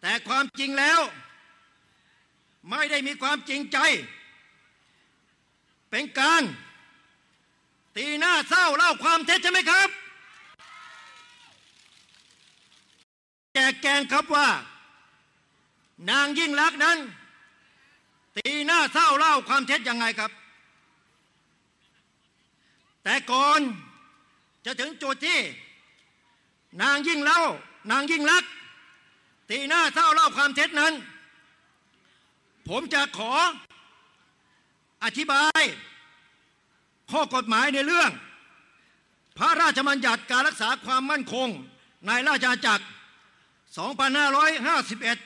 แต่ความจริงแล้ว ไม่ได้มีความจริงใจ เป็นการตีหน้าเศร้าเล่าความเท็จใช่ไหมครับ แจกแกงครับว่า นางยิ่งลักษณ์นั้น ตีหน้าเศร้าเล่าความเท็จยังไงครับ แต่ก่อนจะถึงจุดที่ นางยิ่งเล่านางยิ่งลักษณ์ ตีหน้าเศร้าเล่าความเท็จนั้น ผมจะขออธิบาย ข้อกฎหมายในเรื่อง พระราชบัญญัติการรักษาความมั่นคงในราชอาณาจักร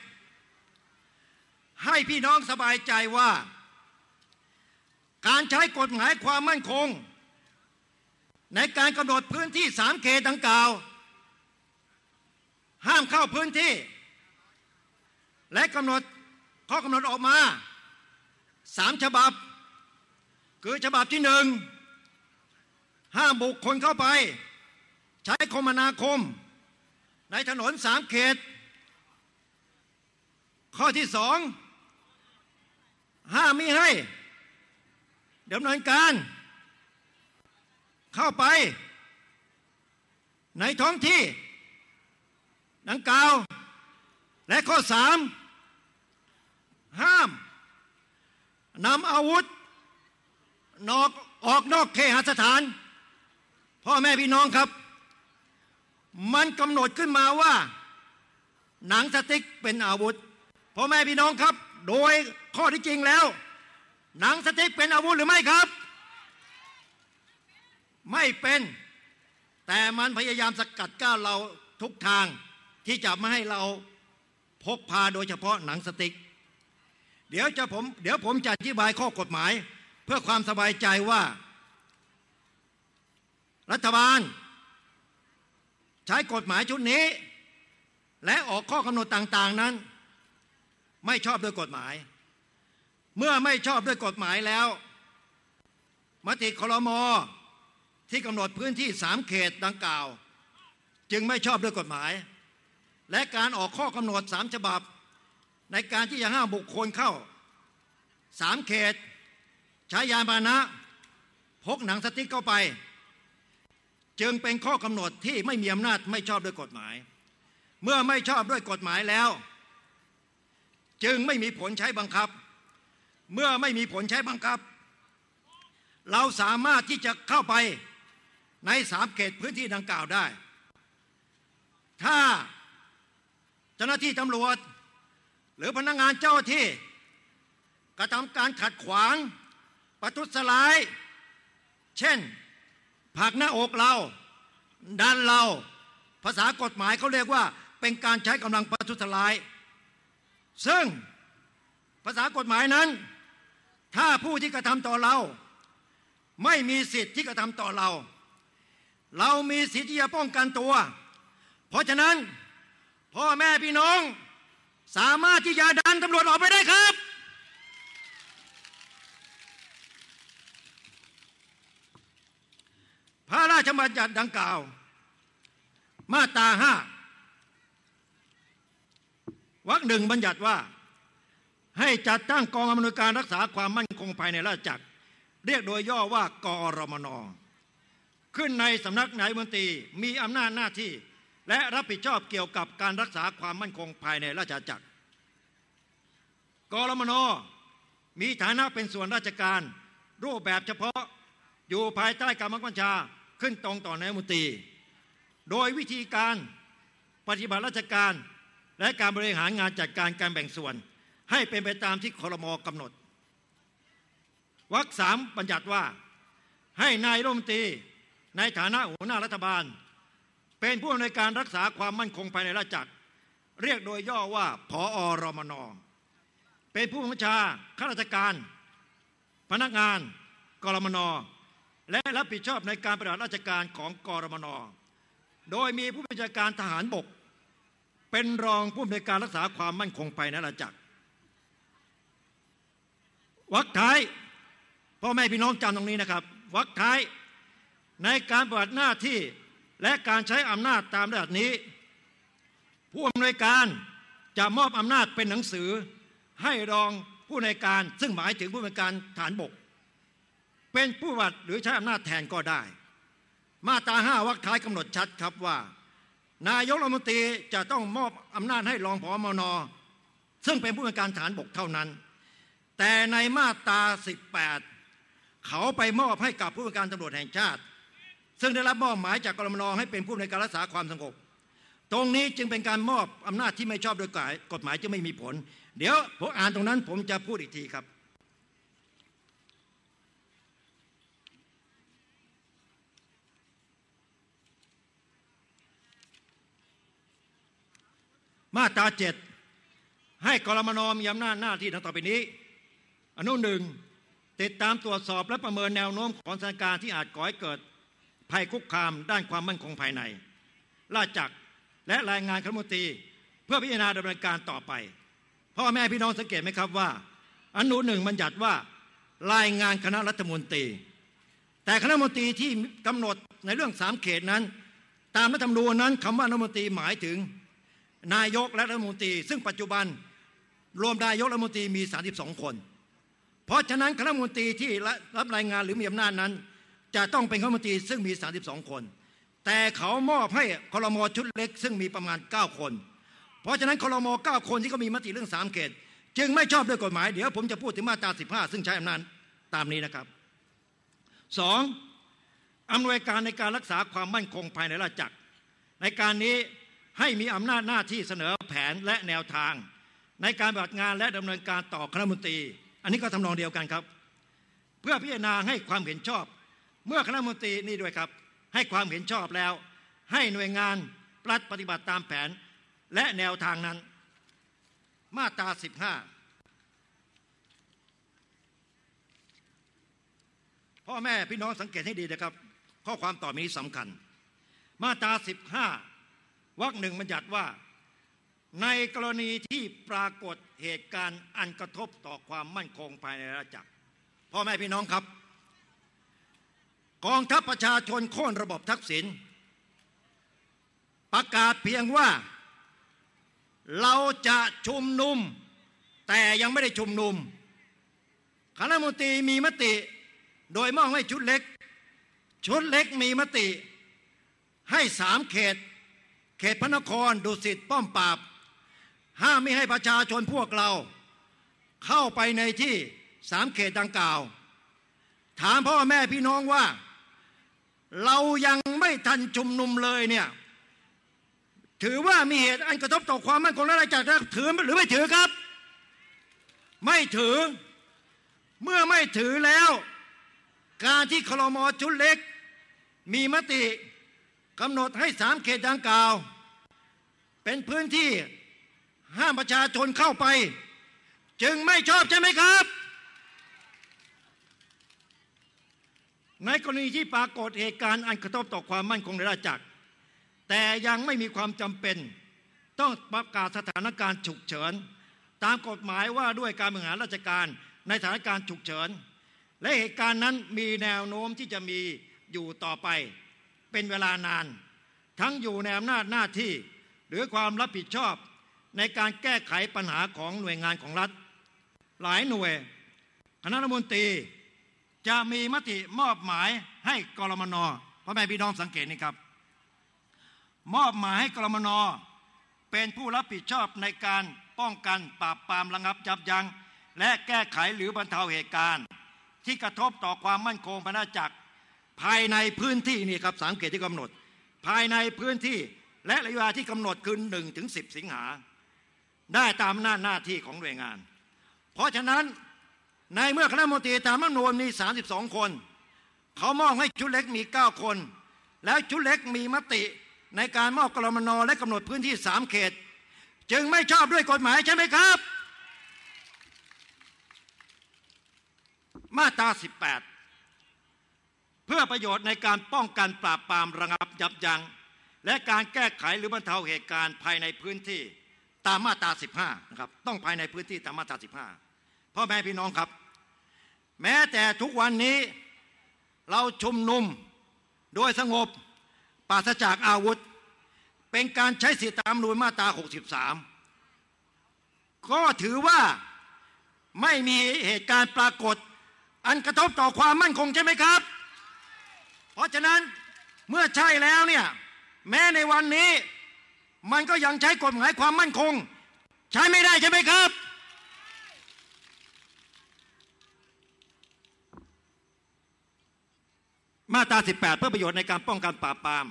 2551 ให้พี่น้องสบายใจว่า การใช้กฎหมายความมั่นคง ในการกำหนดพื้นที่สามเขตดังกล่าว ห้ามเข้าพื้นที่ และกำหนดข้อกำหนดออกมาสามฉบับ คือฉบับที่หนึ่งห้ามบุคคลเข้าไป ใช้คมนาคม ในถนนสามเขต ข้อที่สองห้ามมิให้ดำเนินการ เข้าไป ในท้องที่ ดังกล่าว และข้อสามห้ามนำอาวุธนอกออกนอกเคหสถาน พ่อแม่พี่น้องครับ มันกำหนดขึ้นมาว่า หนังสติ๊กเป็นอาวุธ พ่อแม่พี่น้องครับ โดยข้อที่จริงแล้ว หนังสติ๊กเป็นอาวุธหรือไม่ครับ ไม่เป็น แต่มันพยายามสกัดก้าวเราทุกทางที่จะไม่ให้เรา พกพาโดยเฉพาะหนังสติก เดี๋ยวจะผมเดี๋ยวผมจะอธิบายข้อกฎหมาย เพื่อความสบายใจว่า รัฐบาล ใช้กฎหมายชุดนี้ และออกข้อกำหนดต่างๆนั้น ไม่ชอบด้วยกฎหมาย เมื่อไม่ชอบด้วยกฎหมายแล้ว มติคลมที่กำหนดพื้นที่สามเขตดังกล่าว จึงไม่ชอบด้วยกฎหมาย และการออกข้อกำหนดสามฉบับ ในการที่จะห้ามบุคคลเข้าสามเขตใช้ยานพาหนะพกหนังสติ๊กเข้าไป จึงเป็นข้อกำหนดที่ไม่มีอำนาจไม่ชอบด้วยกฎหมาย เมื่อไม่ชอบด้วยกฎหมายแล้ว จึงไม่มีผลใช้บังคับ เมื่อไม่มีผลใช้บังคับ เราสามารถที่จะเข้าไปในสามเขตพื้นที่ดังกล่าวได้ ถ้า เจ้าหน้าที่ตำรวจ หรือพนักงานเจ้าที่ กระทำการขัดขวาง ประทุษร้าย เช่นผักหน้าอกเราดันเรา ภาษากฎหมายเขาเรียกว่า เป็นการใช้กำลังประทุษร้าย ซึ่งภาษากฎหมายนั้น ถ้าผู้ที่กระทำต่อเรา ไม่มีสิทธิ์ที่กระทำต่อเรา เรามีสิทธิ์ที่จะป้องกันตัว เพราะฉะนั้น พ่อแม่พี่น้อง สามารถที่จะดันตำรวจออกไปได้ครับ พระราชบัญญัติดังกล่าว มาตราห้าวรรคหนึ่งบัญญัติว่า ให้จัดตั้งกองอำนวยการรักษาความมั่นคงภายในราชจักร เรียกโดยย่อว่ากอรมนขึ้นในสำนักนายมนตรีมีอำนาจหน้าที่ และรับผิดชอบเกี่ยวกับการรักษาความมั่นคงภายในราชจักรกรมนมีฐานะเป็นส่วนราชการ รูปแบบเฉพาะอยู่ภายใต้การบังคับบัญชาขึ้นตรงต่อนายมนตรี โดยวิธีการปฏิบัติราชการ และการบริหารงานจัดการการแบ่งส่วน ให้เป็นไปตามที่คอรมอกำหนดวรรคสามบัญญัติว่าให้นายรัฐมนตรีในฐานะหัวหน้ารัฐบาล เป็นผู้อำนวยการรักษาความมั่นคงภายในราชจักร เรียกโดยย่อว่าผอรมนเป็นผู้บัญชาข้าราชการ พนักงานกรมนและรับผิดชอบในการปฏิบัติราชการของกรมนโดยมีผู้บัญชาการทหารบก เป็นรองผู้อำนวยการรักษาความมั่นคงภายในราชจักรวรรคท้ายพ่อแม่พี่น้องจำตรงนี้นะครับวรรคท้ายในการปฏิบัติหน้าที่ และการใช้อำนาจตามระดับนี้ ผู้อำนวยการจะมอบอำนาจเป็นหนังสือ ให้รองผู้ในวยการซึ่งหมายถึงผู้ในวยการฐานบก เป็นผู้บัตรหรือใช้อำนาจแทนก็ได้ มาตราห้าวรรคท้ายกำหนดชัดครับว่า นายกรัฐมนตรีจะต้องมอบอำนาจให้รองผอมนซึ่งเป็นผู้ในวยการฐานบกเท่านั้น แต่ในมาตรา 18 เขาไปมอบให้กับผู้ในวยการตำรวจแห่งชาติ ซึ่งได้รับมอบหมายจากกรมนให้เป็นผู้ในการรักษาความสงบตรงนี้จึงเป็นการมอบอำนาจที่ไม่ชอบโดยกฎหมายจึงไม่มีผล เดี๋ยวผมอ่านตรงนั้นผมจะพูดอีกทีครับ มาตราเจ็ดให้กรมนมีอำนาจหน้าที่ดังต่อไปนี้ อนุหนึ่งติดตามตรวจสอบและประเมินแนวโน้มของสถานการณ์ที่อาจก่อให้เกิด ภัยคุกคามด้านความมั่นคงภายใน ราชจักรและรายงานคณะมนตรีเพื่อพิจารณาดำเนินการต่อไปพ่อแม่พี่น้องสังเกตไหมครับว่า อนุหนึ่งบัญญัติว่ารายงานคณะรัฐมนตรี แต่คณะมนตรีที่กำหนดในเรื่องสามเขตนั้น ตามรัฐธรรมนูญนั้นคำว่ารัฐมนตรีหมายถึง นายกและรัฐมนตรี ซึ่งปัจจุบันรวมนายกรัฐมนตรีมี 32 คน เพราะฉะนั้นคณะมนตรีที่รับรายงานหรือมีอำนาจนั้น จะต้องเป็นคณะมนตรีซึ่งมี 32 คน แต่เขามอบให้คลมชุดเล็ก ซึ่งมีประมาณ 9 คน เพราะฉะนั้นคลม9คนที่เขามีมติเรื่อง 3 เขต จึงไม่ชอบด้วยกฎหมาย เดี๋ยวผมจะพูดถึงมาตรา 15 ซึ่งใช้อำนาจตามนี้นะครับสองอำนวยการในการรักษาความมั่นคงภายในราชจักร ในการนี้ให้มีอำนาจหน้าที่เสนอแผนและแนวทาง ในการปฏิบัติงานและดำเนินการต่อคณะมนตรี อันนี้ก็ทำนองเดียวกันครับ เพื่อพิจารณาให้ความเห็นชอบ เมื่อคณะมนตรีนี่ด้วยครับ ให้ความเห็นชอบแล้ว ให้หน่วยงานรัฐปฏิบัติตามแผนและแนวทางนั้น มาตรา 15 พ่อแม่พี่น้องสังเกตให้ดีนะครับ ข้อความต่อไปนี้สำคัญ มาตรา 15วรรคหนึ่งบัญญัติว่า ในกรณีที่ปรากฏเหตุการณ์อันกระทบต่อความมั่นคงภายในราชจักรพ่อแม่พี่น้องครับ กองทัพประชาชนโค่นระบบทักษิณประกาศเพียงว่า เราจะชุมนุม แต่ยังไม่ได้ชุมนุมคณะมนตรีมีมติ โดยมอบให้ชุดเล็ก ชุดเล็กมีมติ ให้สามเขต เขตพระนครดุสิตป้อมปราบ ห้ามไม่ให้ประชาชนพวกเรา เข้าไปในที่สามเขตดังกล่าว ถามพ่อแม่พี่น้องว่า เรายังไม่ทันชุมนุมเลยเนี่ยถือว่ามีเหตุอันกระทบต่อความมั่นคงและราชจักรถือหรือไม่ถือครับ ไม่ถือ เมื่อไม่ถือแล้ว การที่คลมอชุดเล็ก มีมติกำหนดให้สามเขตดังกล่าว เป็นพื้นที่ห้ามประชาชนเข้าไป จึงไม่ชอบใช่ไหมครับ ในกรณีที่ปรากฏเหตุการณ์อันกระทบต่อความมั่นคงในราชจักร แต่ยังไม่มีความจำเป็น ต้องประกาศสถานการณ์ฉุกเฉิน ตามกฎหมายว่าด้วยการบริหารราชการในสถานการณ์ฉุกเฉิน และเหตุการณ์นั้นมีแนวโน้มที่จะมีอยู่ต่อไป เป็นเวลานาน ทั้งอยู่ในอำนาจหน้าที่ หรือความรับผิดชอบในการแก้ไขปัญหาของหน่วยงานของรัฐ หลายหน่วยคณะรัฐมนตรี จะมีมติมอบหมายให้กรมนพ่อแม่พี่น้องสังเกตนี่ครับ มอบหมายให้กรมนเป็นผู้รับผิดชอบในการป้องกันปราบปรามระงับยับยัง้งและแก้ไขหรือบรรเทาเหตุการณ์ ที่กระทบต่อความมั่นคงพระราจักร ภายในพื้นที่นี่ครับสามเขตที่กำหนด ภายในพื้นที่และระยะเวลาที่กำหนดคือหนึ่งถึงสิบสิงหา ได้ตามหน้าหน้าที่ของหน่วยงาน เพราะฉะนั้น ในเมื่อคณะมนตรีตามรัฐมนูญมี 32 คน เขามอบให้ชุดเล็กมี 9 คน แล้วชุดเล็กมีมติในการมอบกรมนและกำหนดพื้นที่ 3 เขต จึงไม่ชอบด้วยกฎหมายใช่ไหมครับ มาตรา 18 เพื่อประโยชน์ในการป้องกันปราบปรามระงับยับยัง้งและการแก้ไขหรือบรรเทาเหตุการณ์ภายในพื้นที่ตามมาตรา 15 นะครับ ต้องภายในพื้นที่ตามมาตรา 15 พ่อแม่พี่น้องครับ แม้แต่ทุกวันนี้เราชุมนุมโดยสงบปราศจากอาวุธ เป็นการใช้สิทธิตามนูญมาตรา 63 ก็ถือว่าไม่มีเหตุการณ์ปรากฏ อันกระทบต่อความมั่นคงใช่ไหมครับ เพราะฉะนั้นเมื่อใช่แล้วเนี่ยแม้ในวันนี้มันก็ยังใช้กฎหมายความมั่นคง ใช้ไม่ได้ใช่ไหมครับ มาตรา 18 เพื่อประโยชน์ในการป้องกันปราบปราม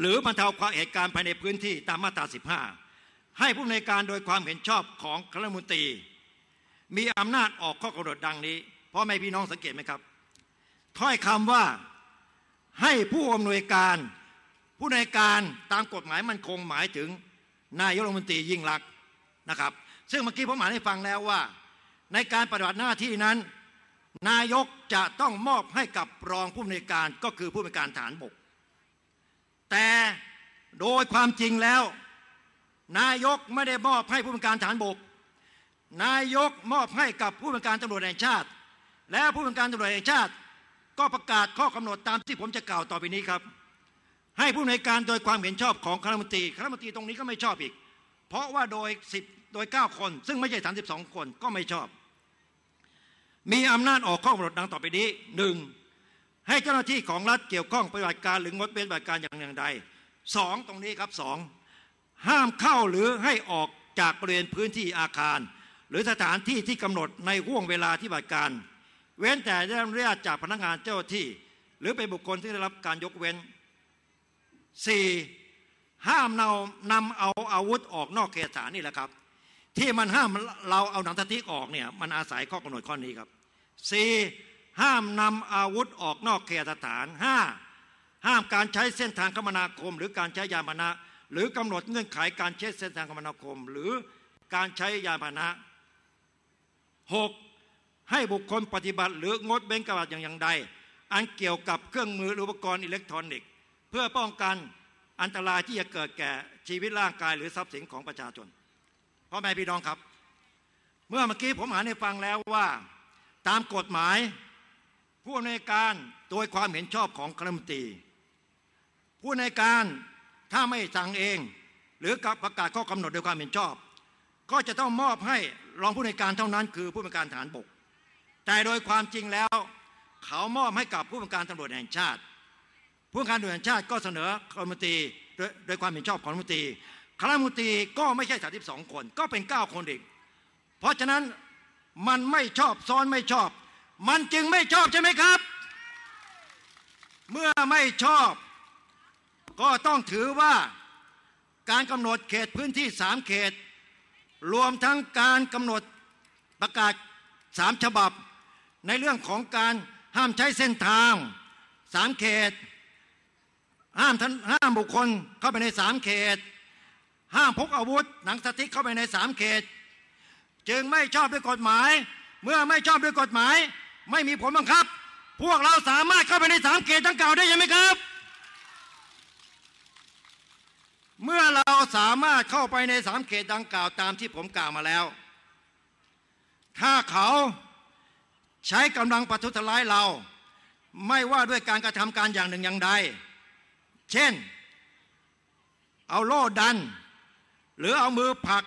หรือบรรเทาความเหตุการณ์ภายในพื้นที่ตามมาตรา 15 ให้ผู้อำนการโดยความเห็นชอบของคณะมนตรี มีอำนาจออกข้อกำหนดดังนี้เพราะไม่พี่น้องสังเกตไหมครับ ถ้อยคำว่าให้ผู้อำนวยการผู้อำนการตามกฎหมายมันคงหมายถึงนายกรัฐมนตรียิ่งรักษณ์นะครับ ซึ่งเมื่อกี้ผมอ่านให้ฟังแล้วว่า ในการปฏิบัติหน้าที่นั้น นายกจะต้องมอบให้กับรองผู้อำนวยการก็คือผู้อำนวยการฐานบก แต่โดยความจริงแล้ว นายกไม่ได้มอบให้ผู้บัญชาการฐานบก นายกมอบให้กับผู้บัญชาการตำรวจแห่งชาติ และผู้บัญชาการตำรวจแห่งชาติ ก็ประกาศข้อกำหนดตามที่ผมจะกล่าวต่อไปนี้ครับ ให้ผู้ในวยการโดยความเห็นชอบของคณะมนตรีคณะมนตรีตรงนี้ก็ไม่ชอบอีก เพราะว่าโดย10โดย 9 คน ซึ่งไม่ใช่ 32 คนก็ไม่ชอบ มีอำนาจออกข้อกำหนดดังต่อไปนี้หนึ่งให้เจ้าหน้าที่ของรัฐเกี่ยวข้องปฏิบัติการหรืองดเว้นปฏิบัติการอย่างอย่างใดสองตรงนี้ครับสองห้ามเข้าหรือให้ออกจากบริเวณพื้นที่อาคาร หรือสถานที่ที่กำหนดในห่วงเวลาที่ปฏิบัติการ เว้นแต่ได้รับอนุญาตจากพนักงานเจ้าหน้าที่ หรือเป็นบุคคลที่ได้รับการยกเว้น 4. ห้ามเรานำเอาอาวุธออกนอกเขตสถานนี่แหละครับ ที่มันห้ามเราเอาหนังสติ๊กออกเนี่ยมันอาศัยข้อกำหนดข้อนี้ครับ 4. ห้ามนำอาวุธออกนอกเขตสถาน 5. ห้ามการใช้เส้นทางคมนาคม หรือการใช้ยานพาหนะ หรือกำหนดเงื่อนไขการใช้เส้นทางคมนาคม หรือการใช้ยานพาหนะ 6. ให้บุคคลปฏิบัติ หรืองดเว้นการปฏิบัติอย่างอย่างใด อันเกี่ยวกับเครื่องมืออุปกรณ์อิเล็กทรอนิกส์ เพื่อป้องกันอันตรายที่จะเกิดแก่ชีวิตร่างกายหรือทรัพย์สินของประชาชนพ่อแม่พี่น้องครับ เมื่อเมื่อกี้ผมอ่าให้ฟังแล้วว่า ตามกฎหมาย ผู้อำนวยการโดยความเห็นชอบของคณะมนตรี ผู้อำนวยการถ้าไม่สั่งเอง หรือกับประกาศข้อกำหนดโดยความเห็นชอบ ก็จะต้องมอบให้รองผู้อำนวยการเท่านั้นคือผู้บัญชาการฐานบก แต่โดยความจริงแล้ว เขามอบให้กับผู้บัญชาการตำรวจแห่งชาติ ผู้บัญชาการตำรวจแห่งชาติก็เสนอคณะมนตรีโดยโดยความเห็นชอบของรัฐมนตรีคณะมนตรีก็ไม่ใช่32คน ก็เป็น9คนอีก เพราะฉะนั้น มันไม่ชอบซ้อนไม่ชอบ มันจึงไม่ชอบใช่ไหมครับ เมื่อไม่ชอบ ก็ต้องถือว่าการกำหนดเขตพื้นที่สามเขต รวมทั้งการกำหนดประกาศสามฉบับ ในเรื่องของการห้ามใช้เส้นทางสามเขต ห้ามห้ามบุคคลเข้าไปในสามเขต ห้ามพกอาวุธหนังสติ๊กเข้าไปในสามเขต จึงไม่ชอบด้วยกฎหมาย เมื่อไม่ชอบด้วยกฎหมาย ไม่มีผลบังคับ พวกเราสามารถเข้าไปในสามเขตดังกล่าวได้ยังไหมครับ เมื่อเราสามารถเข้าไปในสามเขตดังกล่าวตามที่ผมกล่าวมาแล้ว ถ้าเขาใช้กำลังประทุษร้ายเรา ไม่ว่าด้วยการกระทำการอย่างหนึ่งอย่างใด เช่น เอาโล่ดัน หรือเอามือผลัก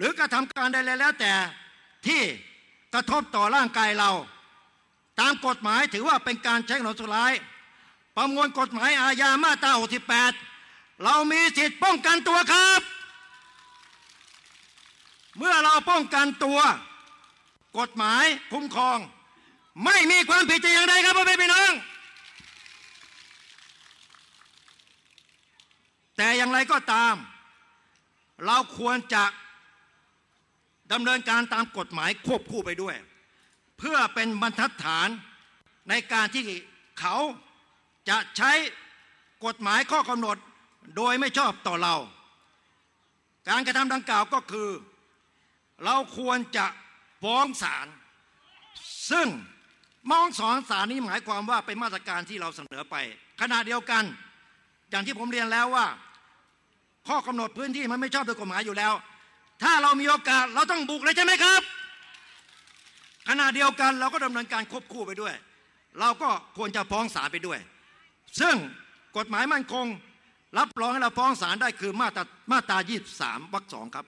หรือกระทำการใดแล้วแต่ที่กระทบต่อร่างกายเรา ตามกฎหมายถือว่าเป็นการใช้กำลังประทุร้าย ประมวลกฎหมายอาญามาตรา68 เรามีสิทธิ์ป้องกันตัวครับ เมื่อเราป้องกันตัว กฎหมายคุ้มครอง ไม่มีความผิดแต่อย่างใดครับพ่อแม่พี่น้องแต่อย่างไรก็ตาม เราควรจะ ดำเนินการตามกฎหมายควบคู่ไปด้วย เพื่อเป็นบรรทัดฐานในการที่เขาจะใช้กฎหมายข้อกำหนดโดยไม่ชอบต่อเรา การกระทำดังกล่าวก็คือ เราควรจะฟ้องศาลซึ่งมองสอนศาลนี้หมายความว่าเป็นมาตรการที่เราเสนอไป ขณะเดียวกัน อย่างที่ผมเรียนแล้วว่า ข้อกำหนดพื้นที่มันไม่ชอบด้วยกฎหมายอยู่แล้ว ถ้าเรามีโอกาสเราต้องบุกเลยใช่ไหมครับขณะเดียวกันเราก็ดำเนินการควบคู่ไปด้วย เราก็ควรจะฟ้องศาลไปด้วย ซึ่งกฎหมายมั่นคง รับรองให้เราฟ้องศาลได้คือมาตรามาตรา23วรรคสองครับ